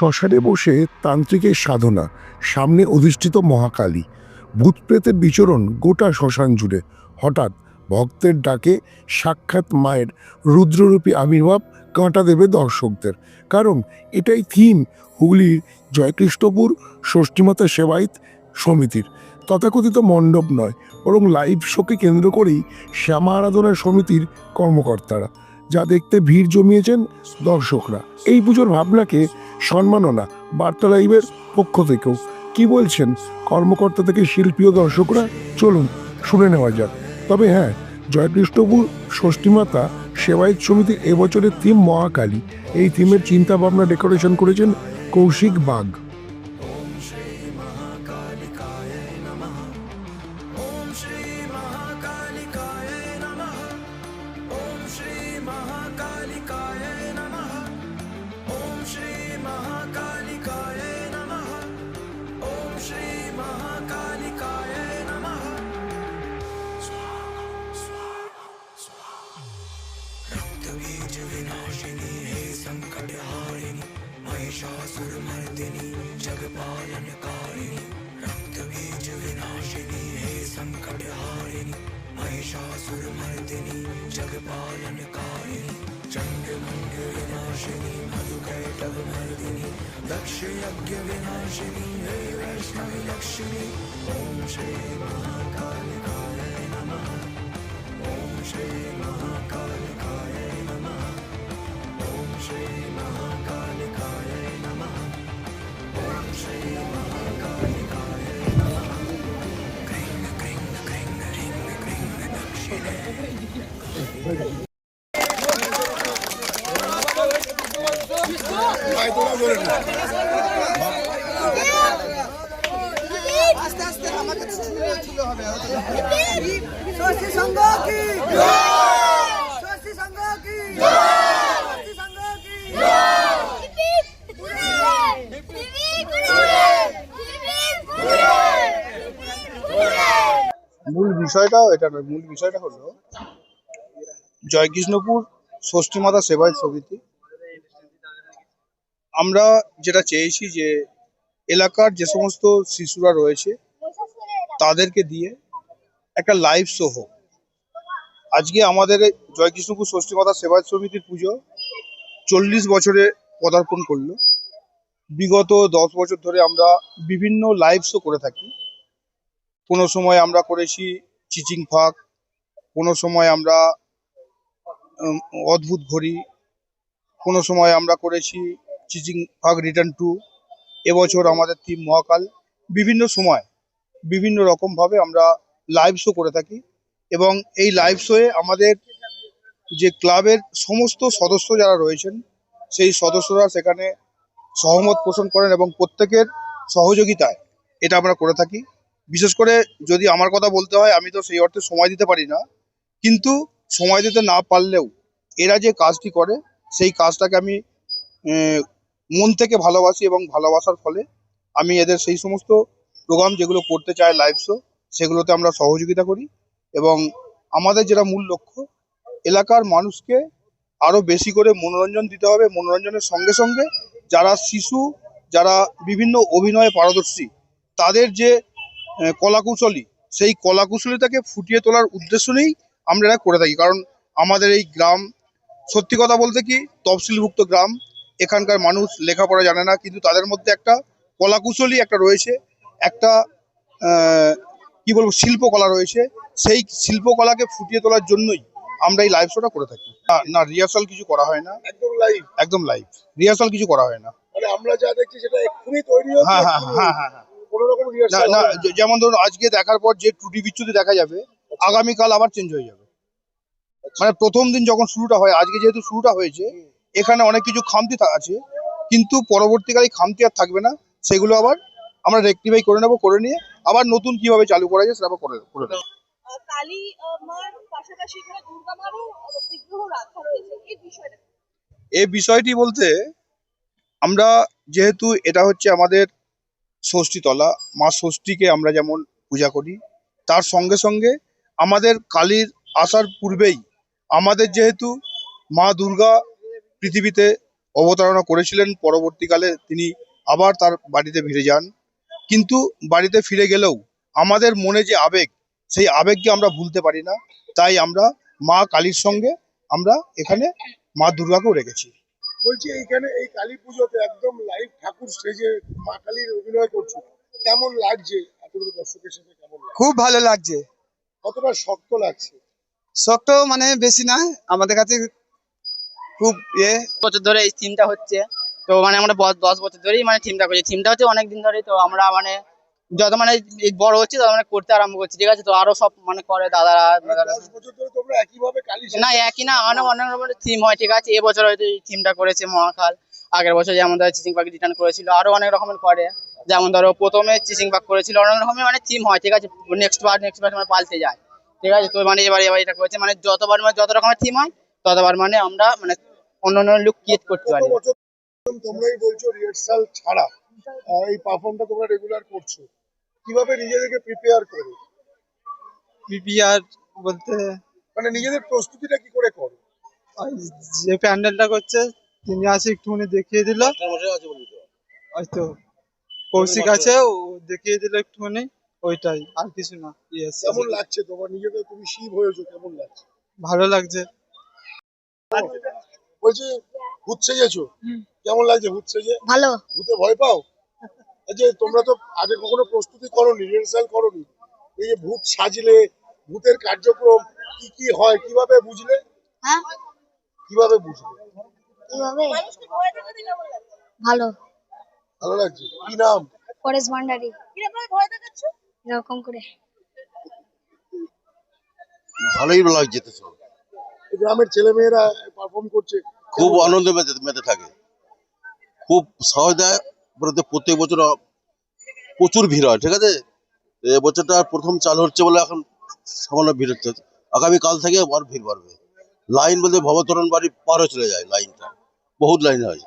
শ্মশানে বসে তান্ত্রিকের সাধনা, সামনে অধিষ্ঠিত মহাকালী। ভূত প্রেতের বিচরণ গোটা শ্মশান জুড়ে। হঠাৎ ভক্তের ডাকে সাক্ষাৎ মায়ের রুদ্ররূপী আবির্ভাব কাঁটা দেবে দর্শকদের। কারণ এটাই থিম হুগলির জয়কৃষ্ণপুর ষষ্ঠীমাতা সেবায়িত সমিতির। তথাকথিত মণ্ডপ নয়, বরং লাইভ শোকে কেন্দ্র করেই শ্যামা আরাধনা সমিতির কর্মকর্তারা, যা দেখতে ভিড় জমিয়েছেন দর্শকরা। এই পুজোর ভাবনাকে সম্মাননা বার্তা লাইভের পক্ষ থেকেও। কি বলছেন কর্মকর্তা থেকে শিল্পী ও দর্শকরা? চলুন, শুনে নেওয়া যাক। তবে হ্যাঁ জয়কৃষ্ণপুর ষষ্ঠীমাতা সেবায়ত সমিতির এবছরের থিম মহাকালী। এই থিমের চিন্তা ভাবনা ডেকোরেশন করেছেন কৌশিক बीज विनाशिनी हे संकट हारिणी महिषासुर मर्दिनी जगपालन कारिणी रक्त बीज विनाशिनी हे संकट हारिणी महिषासुर मर्दिनी जगपालन कारिणी चंड मंड विनाशिनी मधुकैटव मर्दिनी दक्ष यज्ञ विनाशिनी हे वैष्णवी लक्ष्मी ओम श्री महाकाल ষষ্ঠী সংঘ কি? ষষ্ঠী সংঘ কি ষষ্ঠী সংঘ কি মূল বিষয়টাও, এটা নয়, মূল বিষয়টা হলো জয়কৃষ্ণপুর ষষ্ঠী মাতা সেবায় সমিতি। আমরা যেটা চেয়েছি যে এলাকার যে সমস্ত শিশুরা রয়েছে, তাদেরকে দিয়ে একটা লাইভ শো হোক। আজকে আমাদের জয়কৃষ্ণপুর ষষ্ঠী মাতা সেবায় সমিতির পুজো চল্লিশ বছরে পদার্পণ করল। বিগত দশ বছর ধরে আমরা বিভিন্ন লাইভ শো করে থাকি। কোনো সময় আমরা করেছি চিচিং ফাঁক, কোনো সময় আমরা অদ্ভুত ঘড়ি, কোনো সময় আমরা করেছি চিচিং ফাঁক রিটার্ন টু, এবছর আমাদের থিম মহাকাল, বিভিন্ন সময়, বিভিন্ন রকমভাবে আমরা লাইভ শো করে থাকি এবং এই লাইভ শোয়ে আমাদের যে ক্লাবের সমস্ত সদস্য যারা রয়েছেন, সেই সদস্যরা সেখানে সহমত পোষণ করেন এবং প্রত্যেকের সহযোগিতায় এটা আমরা করে থাকি। বিশেষ করে যদি আমার কথা বলতে হয়, আমি তো সেই অর্থে সময় দিতে পারি না। কিন্তু সময় দিতে না পারলেও এরা যে কাজটি করে, সেই কাজটাকে আমি মন থেকে ভালোবাসি এবং ভালোবাসার ফলে আমি এদের সেই সমস্ত প্রোগ্রাম যেগুলো করতে চায় লাইভ শো সেগুলোতে আমরা সহযোগিতা করি এবং আমাদের যেটা মূল লক্ষ্য, এলাকার মানুষকে আরও বেশি করে মনোরঞ্জন দিতে হবে, মনোরঞ্জনের সঙ্গে সঙ্গে যারা শিশু, যারা বিভিন্ন অভিনয়ে পারদর্শী, তাদের যে কলাকুশলী। সেই কলাকুশলীটাকে ফুটিয়ে তোলার উদ্দেশ্য নিয়েই আমরা এটা করে থাকি। কারণ আমাদের এই গ্রাম সত্যি কথা বলতে কি তফসিলভুক্ত গ্রাম। এখানকার মানুষ লেখাপড়া জানে না কিন্তু তাদের মধ্যে একটা কলাকুশলী একটা রয়েছে। একটা আহ, কি বলব শিল্পকলা রয়েছে। সেই শিল্পকলাকে ফুটিয়ে তোলার জন্যই আমরা এই লাইভ শোটা করে থাকি। না- রিহার্সাল কিছু করা হয় না। একদম লাইভ একদম লাইভ রিহার্সাল কিছু করা হয় না। মানে আমরা যা দেখছি সেটা এক্ষুনি তৈরি হ্যাঁ হ্যাঁ হ্যাঁ হ্যাঁ হ্যাঁ। না না যেমন ধরুন আজকে দেখার পর যে ত্রুটি বিচ্যুতি দেখা যাবে আগামীকাল আবার চেঞ্জ হয়ে যাবে। মানে প্রথম দিন যখন শুরুটা হয় আজকে যেহেতু শুরুটা হয়েছে এখানে অনেক কিছু খামতি আছে কিন্তু পরবর্তীকালে খামতি আর থাকবে না। সেগুলো আবার আমরা রেক্টিফাই করে নেব করে নিয়ে আবার নতুন কীভাবে চালু করা যায় সেটা আবার করে করে নেব। কালী মার পাশাপাশি এখানে দুর্গা মারও বিগ্রহ রাখা রয়েছে। এই বিষয়টা এই বিষয়টি বলতে আমরা যেহেতু এটা হচ্ছে আমাদের ষষ্ঠীতলা, মা ষষ্ঠীকে আমরা যেমন পূজা করি, তার সঙ্গে সঙ্গে আমাদের কালীর আসার পূর্বেই আমাদের যেহেতু মা দুর্গা পৃথিবীতে অবতারণা করেছিলেন, পরবর্তীকালে তিনি আবার তার বাড়িতে ফিরে যান। কিন্তু বাড়িতে ফিরে গেলেও আমাদের মনে যে আবেগ, সেই আবেগকে আমরা ভুলতে পারি না। তাই আমরা মা কালীর সঙ্গে আমরা এখানে মা দুর্গাকেও রেখেছি। বলছি এইখানে এই কালী পুজোতে একদম লাইভ ঠাকুর স্টেজে মা কালীর অভিনয় করছ। কেমন লাগছে? এতগুলো দর্শকের সাথে কেমন খুব ভালো লাগছে। কতটা শক্ত লাগছে? শক্ত মানে বেশি না আমাদের কাছে খুব ইয়ে। বছর ধরে এই থিমটা হচ্ছে। তো মানে আমরা দশ বছর ধরেই মানে থিমটা করছি। থিমটা হচ্ছে অনেক দিন ধরেই তো আমরা মানে যত মানে বড় হচ্ছে তত মানে করতে আরম্ভ করছি। ঠিক আছে? তো আরও সব মানে করে দাদারা মানে না একই না অনেক অনেক রকমের থিম হয় ঠিক আছে? এবছর হয়তো এই থিমটা করেছে মহাকাল। আগের বছর যেমন ধরো চিচিং পাখি রিটার্ন করেছিল আরও অনেক রকমের করে। যেমন ধরো প্রথমে চিচিং পাক করেছিল অনেক রকমের মানে থিম হয় ঠিক আছে? নেক্সট বার নেক্সট বার মানে পাল্টে যায় ঠিক আছে? তো মানে এবার এবার এটা করেছে মানে যতবার মানে যত রকমের থিম হয় ততবার মানে আমরা মানে অন্য অন্য লুক ক্রিয়েট করতে পারি। তোমরাই বলছো রিহার্সাল ছাড়া এই পারফর্মটা তোমরা রেগুলার করছ। কীভাবে নিজেদেরকে প্রিপেয়ার করো পিপিআর বলতে মানে নিজেদের প্রস্তুতিটা কি করে করো? যে প্যান্ডেলটা করছে তিনি আসে একটুখানি দেখিয়ে দিল। হয়তো কৌশিক আছে ও দেখিয়ে দিল একটুখানি ওইটাই আর কিছু না ইয়েস। কেমন লাগছে তোমার? নিজেদের তুমি শিব হয়েছো কেমন লাগছে? ভালো লাগছে। বলছি ভূত সেজেছো? কেমন লাগছে ভূত সেজে? ভালো। ভূতে ভয় পাও? যে তোমরা তো আগে কখনো প্রস্তুতি করোনি রিহার্সাল করোনি এই যে ভূত সাজলে ভূতের কার্যক্রম কি কি হয় কীভাবে বুঝলে? হ্যাঁ? কীভাবে বুঝলে? কীভাবে? ভালো। ভালো লাগছে? কি নাম? পরেশ ভান্ডারি। কীরকম ভয় দেখাচ্ছ? এরকম করে। ভালোই লাগছে তো সব। গ্রামের ছেলে মেয়েরা পারফর্ম করছে। খুব আনন্দ মেতে মেতে থাকে। খুব সহজ বলতে প্রত্যেক বছর প্রচুর ভিড় হয়, ঠিক আছে? এবছরটা বছরটা প্রথম চালু হচ্ছে বলে এখন সামান্য ভিড় হচ্ছে। আগামীকাল থেকে আবার ভিড় বাড়বে। লাইন বলতে ভবতরণ বাড়ি পারও চলে যায় লাইনটা। বহুত লাইন হয়।